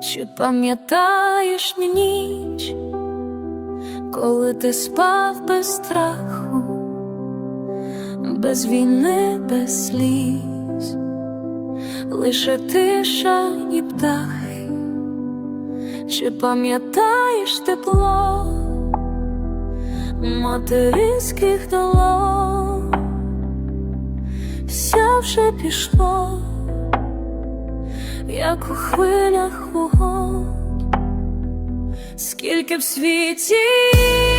Чи пам'ятаєш ніч, коли ти спав без страху, без війни, без сліз, лише тиша і птахи, чи пам'ятаєш тепло материнських долон, все вже пішло як у хвилях скільки в світів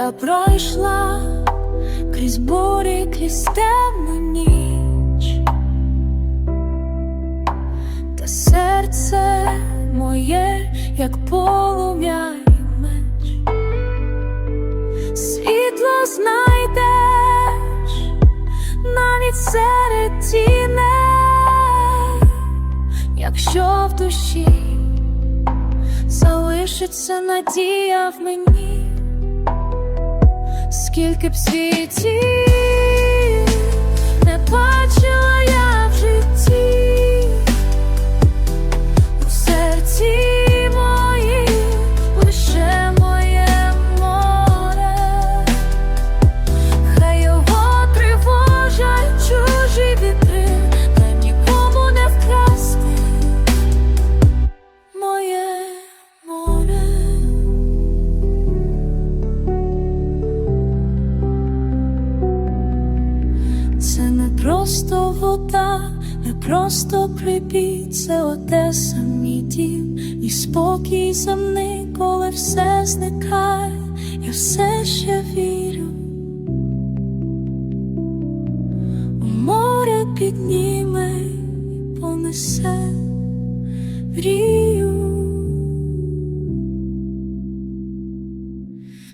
Я пройшла крізь бурі, крізь темну ніч, та серце моє, як полум'я і меч, світло знайдеш навіть серед тіней, якщо в душі залишиться надія в мені скільки б світів просто вода, не просто прибій, це Одеса, мій дім, і спокій земний, коли все зникає, я все ще вірю. У море підніме і понесе мрію.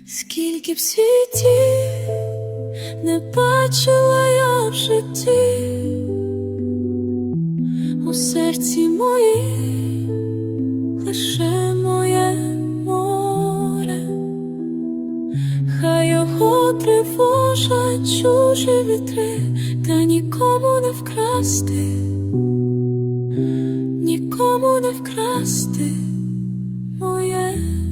Скільки б світів не бачила я в житті, у серці моїм лише моє море, хай його тривожать чужі вітри, та нікому не вкрасти, нікому не вкрасти моє.